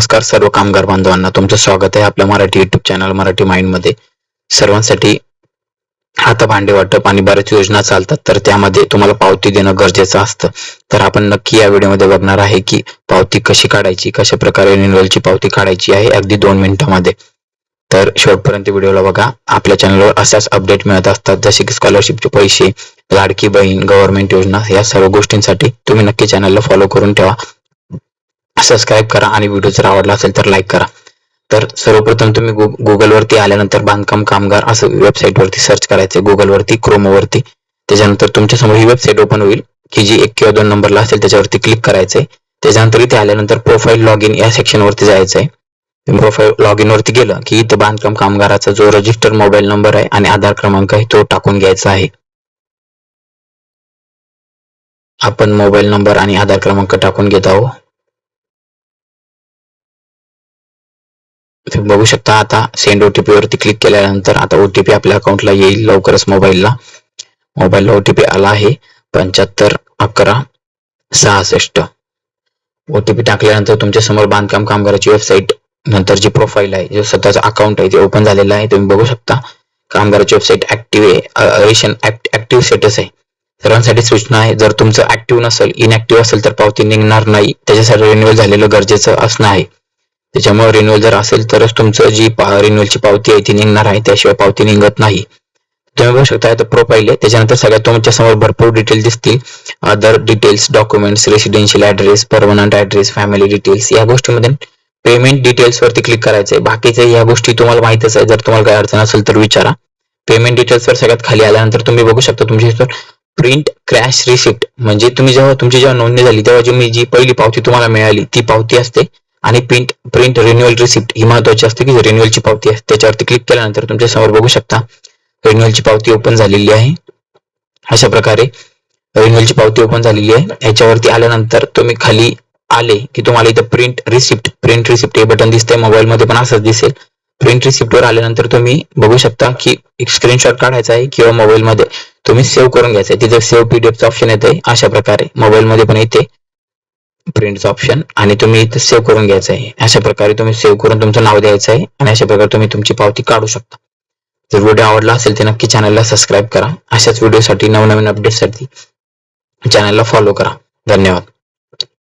नमस्कार सर्व कामगार बांधवांना. तुमचं स्वागत आहे आपल्या मराठी युट्यूब चॅनल मराठी माइंडमध्ये सर्वांसाठी आता भांडे वाटप आणि बऱ्याच योजना चालतात तर त्यामध्ये तुम्हाला पावती देणं गरजेचं असतं. तर आपण नक्की या व्हिडिओमध्ये बघणार आहे की पावती कशी काढायची कशा प्रकारे रिन्युअलची पावती काढायची आहे अगदी दोन मिनिटांमध्ये. तर शेवटपर्यंत व्हिडिओला बघा. आपल्या चॅनलवर अशाच अपडेट मिळत असतात जसे की स्कॉलरशिपचे पैसे लाडकी बहीण गव्हर्नमेंट योजना या सर्व गोष्टींसाठी तुम्ही नक्की चॅनलला फॉलो करून ठेवा. सबस्क्राईब करा आणि व्हिडिओ जर आवडला असेल तर लाईक करा. तर सर्वप्रथम तुम्ही गुगलवरती आल्यानंतर बांधकाम कामगार असं वेबसाईटवरती सर्च करायचं गुगलवरती क्रोमवरती त्याच्यानंतर तुमच्यासमोर ही वेबसाईट ओपन होईल. की जी एक किंवा दोन नंबरला असेल त्याच्यावरती क्लिक करायचंय त्याच्यानंतर इथे आल्यानंतर प्रोफाईल लॉग इन या सेक्शनवरती जायचं जायचंय प्रोफाईल लॉग इन वरती गेलं की इथं बांधकाम कामगाराचा जो रजिस्टर मोबाईल नंबर आहे आणि आधार क्रमांक आहे तो टाकून घ्यायचा आहे. आपण मोबाईल नंबर आणि आधार क्रमांक टाकून घेत आहोत. तुम्ही बघू शकता आता सेंड ओटीपी वरती क्लिक केल्यानंतर आता ओटीपी आपल्या अकाउंटला येईल लवकरच मोबाईलला मोबाईलला ओटीपी आला आहे पंच्याहत्तर अकरा सहासष्ट. ओटीपी टाकल्यानंतर तुमच्यासमोर बांधकाम कामगाराची वेबसाईट नंतर जी प्रोफाईल आहे जो स्वतःचा अकाउंट आहे ते ओपन झालेलं आहे तुम्ही बघू शकता. कामगाराची वेबसाईट ऍक्टिव्ह आहे रेशन ऍक्टिव्ह स्टेटस आहे. सर्वांसाठी सूचना आहे जर तुमचं ऍक्टिव्ह नसेल इनऍक्टिव्ह असेल तर पावती निघणार नाही. त्याच्यासाठी रिन्युअल झालेलं गरजेचं असणं आहे. त्याच्यामुळे रिन्युअल जर असेल तरच तुमचं जी रिन्युअलची पावती आहे ती निघणार आहे. त्याशिवाय पावती निघत नाही. तुम्ही बघू शकता आता प्रोफाईल आहे त्याच्यानंतर सगळ्यात तुमच्यासमोर भरपूर डिटेल दिसतील. Other details documents residential address permanent address family details या गोष्टीमध्ये पेमेंट डिटेल्स वरती क्लिक करायचंय. बाकीचे या गोष्टी तुम्हाला माहितच आहे. जर तुम्हाला काही अडचण असेल तर विचारा. पेमेंट डिटेल्स वर सगळ्यात खाली आल्यानंतर तुम्ही बघू शकता तुमच्या प्रिंट क्रॅश रिसिप्ट म्हणजे तुम्ही जेव्हा तुमची जेव्हा नोंदणी झाली तेव्हा जी मी जी पहिली पावती तुम्हाला मिळाली ती पावती असते. आणि प्रिंट प्रिंट रिन्युअल रिसिप्ट ही महत्वाची असते की रिन्युअलची पावती आहे. त्याच्यावरती क्लिक केल्यानंतर तुमच्यासमोर बघू शकता रिन्युअलची पावती ओपन झालेली आहे. अशा प्रकारे रिन्युअलची पावती ओपन झालेली आहे. याच्यावरती आल्यानंतर तुम्ही खाली आले की तुम्हाला इथं प्रिंट रिसिप्ट प्रिंट रिसिप्ट हे बटन दिसतंय. मोबाईल मध्ये पण असंच दिसेल. प्रिंट रिसिप्टवर आल्यानंतर तुम्ही बघू शकता की एक स्क्रीनशॉट काढायचा आहे किंवा मोबाईलमध्ये तुम्ही सेव्ह करून घ्यायचं आहे. तिथे सेव्ह पीडीएफचं ऑप्शन येते अशा प्रकारे मोबाईलमध्ये पण येते. प्रिंटचं ऑप्शन आणि तुम्ही इथे सेव्ह करून घ्यायचं आहे. अशा प्रकारे तुम्ही सेव्ह करून तुमचं नाव द्यायचं आहे आणि अशा प्रकारे तुम्ही तुमची पावती काढू शकता. जर व्हिडिओ आवडला असेल तर नक्की चॅनलला सबस्क्राईब करा. अशाच व्हिडिओसाठी नवनवीन अपडेटसाठी चॅनलला फॉलो करा. धन्यवाद.